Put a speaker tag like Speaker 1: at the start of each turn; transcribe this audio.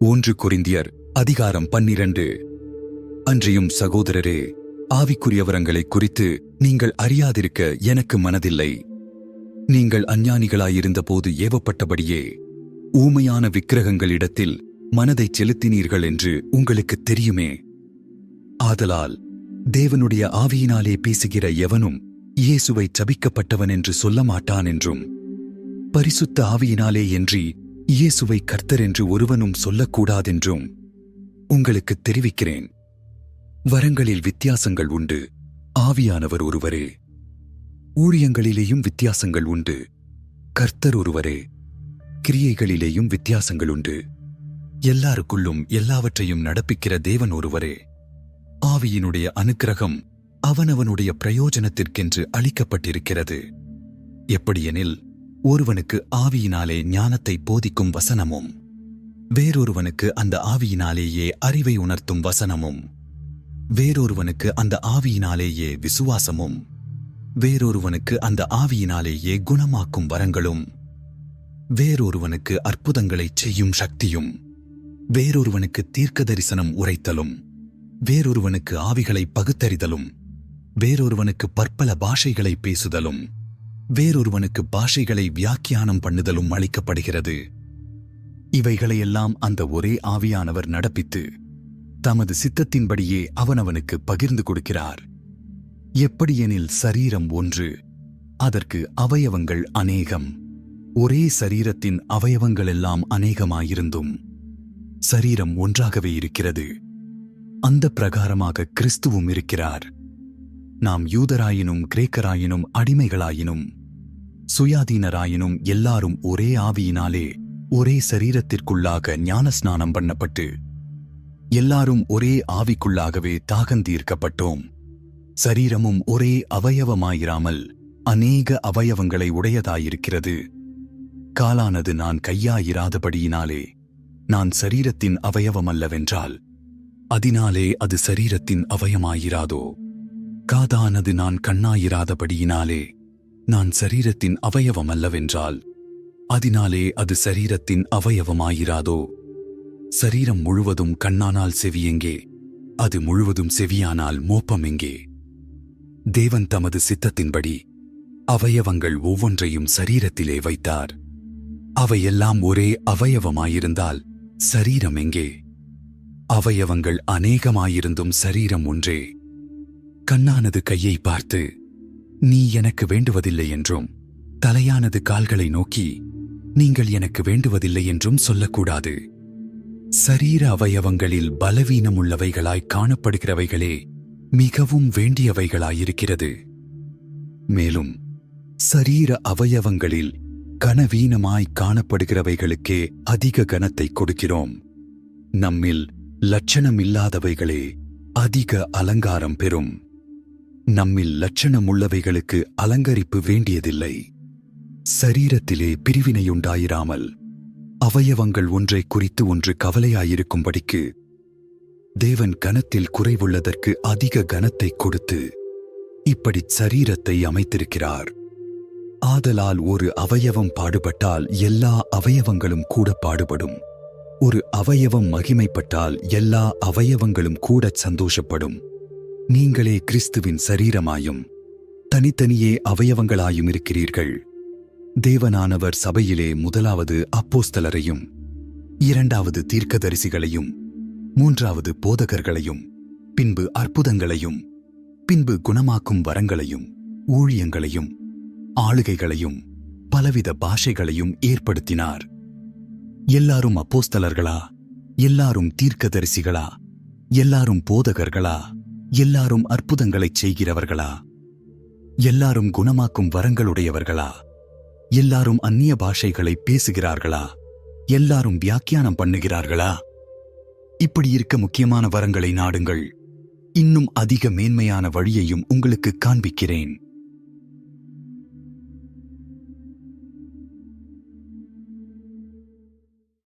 Speaker 1: ஒன்று குறிந்தியர் அதிகாரம் பன்னிரண்டு. அன்றியும் சகோதரரே ஆவிக்குரியவரங்களை குறித்து நீங்கள் அறியாதிருக்க எனக்கு மனதில்லை. நீங்கள் அஞ்ஞானிகளாயிருந்தபோது ஏவப்பட்டபடியே ஊமையான விக்கிரகங்களிடத்தில் மனதைச் செலுத்தினீர்கள் என்று உங்களுக்கு தெரியுமே. ஆதலால் தேவனுடைய ஆவியினாலே பேசுகிற எவனும் இயேசுவை சபிக்கப்பட்டவன் என்று சொல்ல மாட்டான் என்றும் பரிசுத்த ஆவியினாலே என்றி இயேசுவை கர்த்தர் என்று ஒருவனும் சொல்லக்கூடாதென்றும் உங்களுக்கு தெரிவிக்கிறேன். வரங்களில் வித்தியாசங்கள் உண்டு. ஆவியானவர் ஒருவரே. ஊழியங்களிலேயும் வித்தியாசங்கள் உண்டு. கர்த்தர் ஒருவரே. கிரியைகளிலேயும் வித்தியாசங்கள் உண்டு. எல்லாருக்குள்ளும் எல்லாவற்றையும் நடப்பிக்கிற தேவன் ஒருவரே. ஆவியினுடைய அனுக்கிரகம் அவனவனுடைய பிரயோஜனத்திற்கென்று அளிக்கப்பட்டிருக்கிறது. எப்படியெனில் ஒருவனுக்கு ஆவியினாலே ஞானத்தை போதிக்கும் வசனமும் வேறொருவனுக்கு அந்த ஆவியினாலேயே அறிவை உணர்த்தும் வசனமும் வேறொருவனுக்கு அந்த ஆவியினாலேயே விசுவாசமும் வேறொருவனுக்கு அந்த ஆவியினாலேயே குணமாக்கும் வரங்களும் வேறொருவனுக்கு அற்புதங்களைச் செய்யும் சக்தியும் வேறொருவனுக்கு தீர்க்க தரிசனம் உரைத்தலும் வேறொருவனுக்கு ஆவிகளை பகுத்தறிதலும் வேறொருவனுக்கு பற்பல பாஷைகளை பேசுதலும் வேறொருவனுக்கு பாஷைகளை வியாக்கியானம் பண்ணுதலும் அளிக்கப்படுகிறது. இவைகளையெல்லாம் அந்த ஒரே ஆவியானவர் நடப்பித்து தமது சித்தத்தின்படியே அவனவனுக்கு பகிர்ந்து கொடுக்கிறார். எப்படியெனில் சரீரம் ஒன்று அதற்கு அவயவங்கள் அநேகம். ஒரே சரீரத்தின் அவயவங்களெல்லாம் அநேகமாயிருந்தும் சரீரம் ஒன்றாகவே இருக்கிறது. அந்த பிரகாரமாக கிறிஸ்துவும் இருக்கிறார். நாம் யூதராயினும் கிரேக்கராயினும் அடிமைகளாயினும் சுயாதீனராயினும் எல்லாரும் ஒரே ஆவியினாலே ஒரே சரீரத்திற்குள்ளாக ஞானஸ்நானம் பண்ணப்பட்டு எல்லாரும் ஒரே ஆவிக்குள்ளாகவே தாகந்தீர்க்கப்பட்டோம் சரீரமும் ஒரே அவயவமாயிராமல் அநேக அவயவங்களை உடையதாயிருக்கிறது. காலானது நான் கையாயிராதபடியினாலே நான் சரீரத்தின் அவயவமல்லவென்றால் அதனாலே அது சரீரத்தின் அவயமாயிராதோ? காதானது நான் கண்ணாயிராதபடியினாலே நான் சரீரத்தின் அவயவம் அல்லவென்றால் அதனாலே அது சரீரத்தின் அவயவமாயிராதோ? சரீரம் முழுவதும் கண்ணானால் செவியெங்கே? அது முழுவதும் செவியானால் மோப்பம் எங்கே தேவன் தமது சித்தத்தின்படி அவயவங்கள் ஒவ்வொன்றையும் சரீரத்திலே வைத்தார். அவையெல்லாம் ஒரே அவயவமாயிருந்தால் சரீரம் எங்கே? அவயவங்கள் அநேகமாயிருந்தும் சரீரம் ஒன்றே. கண்ணானது கையை பார்த்து நீ எனக்கு வேண்டுவதில்லை என்றும் தலையானது கால்களை நோக்கி நீங்கள் எனக்கு வேண்டுவதில்லை என்றும் சொல்லக்கூடாது. சரீர அவயவங்களில் பலவீனமுள்ளவைகளாய் காணப்படுகிறவைகளே மிகவும் வேண்டியவைகளாயிருக்கிறது. மேலும் சரீர அவயவங்களில் கனவீனமாய் காணப்படுகிறவைகளுக்கே அதிக கனத்தை கொடுக்கிறோம். நம்மில் லட்சணமில்லாதவைகளே அதிக அலங்காரம் பெறும். நம்மில் லட்சணமுள்ளவைகளுக்கு அலங்கரிப்பு வேண்டியதில்லை. சரீரத்திலே பிரிவினையுண்டாயிராமல் அவயவங்கள் ஒன்றை குறித்து ஒன்று கவலையாயிருக்கும்படிக்கு தேவன் கனத்தில் குறைவுள்ளதற்கு அதிக கனத்தை கொடுத்து இப்படி சரீரத்தை அமைத்திருக்கிறார். ஆதலால் ஒரு அவயவம் பாடுபட்டால் எல்லா அவயவங்களும் கூட பாடுபடும். ஒரு அவயவம் மகிமைப்பட்டால் எல்லா அவயவங்களும் கூடச் சந்தோஷப்படும். நீங்களே கிறிஸ்துவின் சரீரமாயும் தனித்தனியே அவயவங்களாயும் இருக்கிறீர்கள். தேவனானவர் சபையிலே முதலாவது அப்போஸ்தலரையும் இரண்டாவது தீர்க்கதரிசிகளையும் மூன்றாவது போதகர்களையும் பின்பு அற்புதங்களையும் பின்பு குணமாக்கும் வரங்களையும் ஊழியங்களையும் ஆளுகைகளையும் பலவித பாஷைகளையும் ஏற்படுத்தினார். எல்லாரும் அப்போஸ்தலர்களா? எல்லாரும் தீர்க்கதரிசிகளா? எல்லாரும் போதகர்களா? எல்லாரும் அற்புதங்களைச் செய்கிறவர்களா? எல்லாரும் குணமாக்கும் வரங்களுடையவர்களா? எல்லாரும் அந்நிய பாஷைகளை பேசுகிறார்களா? எல்லாரும் வியாக்கியானம் பண்ணுகிறார்களா? இப்படி இருக்க முக்கியமான வரங்களை நாடுங்கள். இன்னும் அதிக மேன்மையான வழியையும் உங்களுக்கு காண்பிக்கிறேன்.